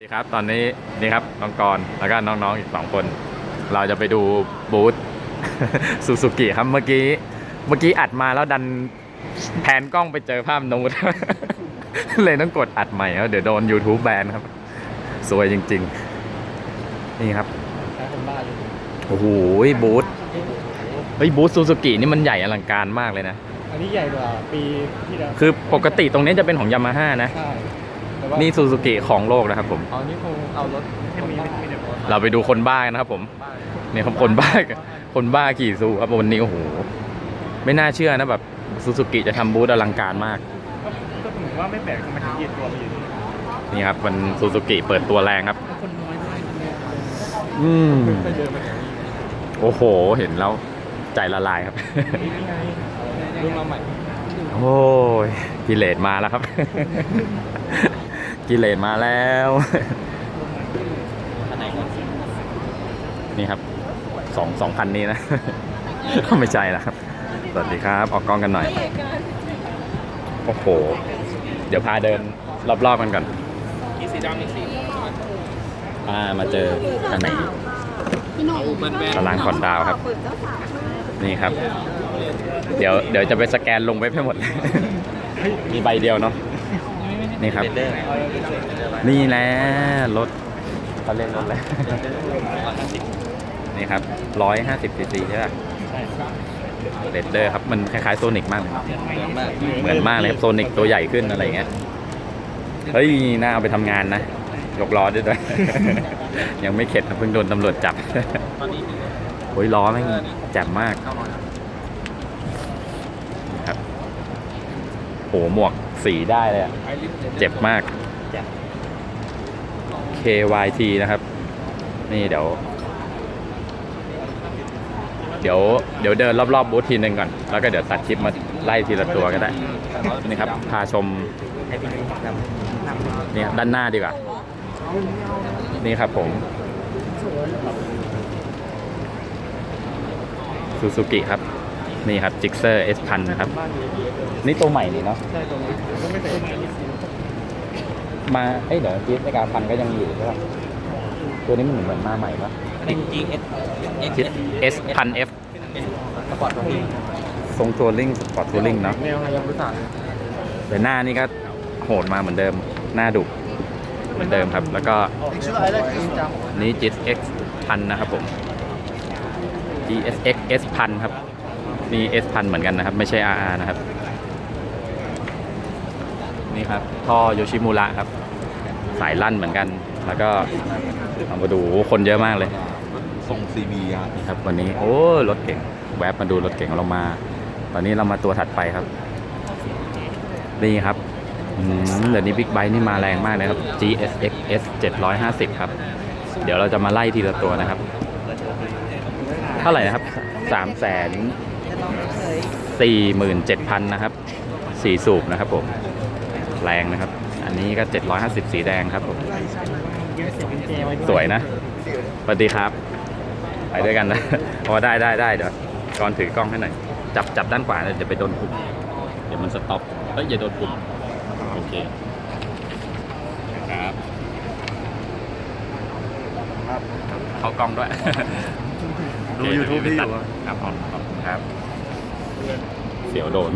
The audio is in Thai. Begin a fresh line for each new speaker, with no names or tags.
สวัสดีครับตอนนี้นี่ครับน้องกรณ์แล้วก็น้องๆอีกสองคน เราจะไปดูบูธซูซูกิครับเมื่อกี้เมื่อกี้อัดมาแล้วดันแผนกล้องไปเจอภาพนูดเลยต้องกดอัดใหม่ครับเดี๋ยวโดน YouTube แบนครับ สวยจริง ๆ นี่ครับ
ใช้คนบ้าอยู่
โอ้โหบูธเฮ้ยบูธซูซูกินี่มันใหญ่อลังการมากเลยนะ
อันนี้ใหญ่กว่าปีที่แล้ว
คือปกติตรงนี้จะเป็นของยามาฮ่านะ
ใช่แต่ ว่า
นี่ซูซูกิของโลกนะครับผม
เอานี่คงเอารถที่มีมีเด็ก
เราไปดูคนบ้ากันนะครับผม
บ้า
นี่ครับคนบ้าคนบ้าขี่ซูครับวันนี้โอ้โหไม่น่าเชื่อนะแบบซูซูกิจะทำบูธอลังการมาก
ก็ก็ถึงว่าไม่แปลกทำไมถึงเหยียดตัวไปอยู่ที่นี่
นี่ครับมันซูซูกิเปิดตัวแรงครับ
คนน้อยด้วย
อืม
ไปเดินมาแถวนี้
โอ้โห เห็นแล้วใจละลายครับ
นี่ไงรุ่นมาใหม่
โอ้ยกิเลสมาแล้วครับ กิเลสมาแล้ว
นี่
ครับสองสองคันนี้นะ ไม่ใช่ละครับ สวัสดีครับ ออกกล้องกันหน่อย โอ้โห เดี๋ยวพาเดินรอบๆกันก่อน
มีสีดำสี
อ่ามาเจอกันไหน
แบนแบน
ตารางผ่อนดาวครับ นี่ครับ เดี๋ยวเดี๋ยวจะไปสแกนลงเว็บให้หมดเลยมีใบเดียวเนาะ นี่ครับ นี่แหละรถเขาเล่นรถเลยนี่ครับร้อยห้าสิบซีซีใช่ป่ะ
ใช่ครับ
เรดเดอร์ครับ มันคล้ายๆโซนิกมากเลย
มาก
เหมือนมากเลยครับโซนิกตัวใหญ่ขึ้นอะไรอย่างเงี้ย เฮ้ย น่าเอาไปทำงานนะ ยกล้อด้วยด้วยยังไม่เข็ดนะเพิ่งโดนตำรวจจับ
ตอนนี้
โอ้ยล้อแม่งแจ่มมากครับโหหมวกสีได้เลยอะเจ็บมาก KYT นะครับ นี่เดี๋ยว เดี๋ยวเดี๋ยวเดินรอบๆบบูธทีหนึ่งก่อน แล้วก็เดี๋ยวตัดคลิปมาไล่ทีละตัวก็ได้ นี่ครับ พาชมเนี่ยด้านหน้าดีกว่า นี่ครับผมซูซูกิครับ นี่ครับจิกเซอร์ S พันนะครับ
บ้านอยู่เยอะเลย
นี่ตัวใหม่นี่เนาะ
ใช่ตรงนี้ก็ไม่ใส่
มาเอ้ยเดี๋ยวจีสในการพันก็ยังอยู่ใช่ป่ะตัวนี้มันเหมือนมาใหม่ปะ
เป็น GS
จิส S พัน F
สปอร์ตตรงนี้
ทรงทัวริงสปอร์ตทัวริงเนาะ
แนวฮายาบุสะ
แต่หน้านี่ก็โหดมาเหมือนเดิมหน้าดุเหมือนเดิมครับ แล้วก็
ชื่ออะไรเลยจริงจัง
นี่ GSX พันนะครับผม GSX S พันครับ นี่ S พันเหมือนกันนะครับ ไม่ใช่ RR นะครับ นี่ครับ ท่อโยชิมูระครับ สายลั่นเหมือนกัน แล้วก็เอามาดูโอ้คนเยอะมากเลย
ทรงซีบีครับ
นี่ครับวันนี้โอ้รถเก่ง แวบมาดูรถเก่งเรามา ตอนนี้เรามาตัวถัดไปครับ นี่ครับอืมเดี๋ยวนี้บิ๊กไบค์นี่มาแรงมากเลยครับ GSX S 750 ครับ เดี๋ยวเราจะมาไล่ทีละตัวนะครับ เท่าไหร่นะครับสามแส นสี่หมื่นเจ็ดพันนะครับสี่สูบนะครับผม แรงนะครับ อันนี้ก็เจ็ดร้อยห้าสิบสีแดงครับผม สวยนะสวัสดีครับ ไปด้วยกันนะพอได้ได้ได้เดี๋ยวก่อนถือกล้องให้หน่อย จับจับด้านขวานะเดี๋ยวไปโดนปุ่มเดี๋ยวมันสต็อปเอ้ยอย่าโดนปุ่มโอเคครับเข้ากล้องด้วย
ดู YouTube พี่อยู่อะ
ครับขอบคุณครับ เสียวโดน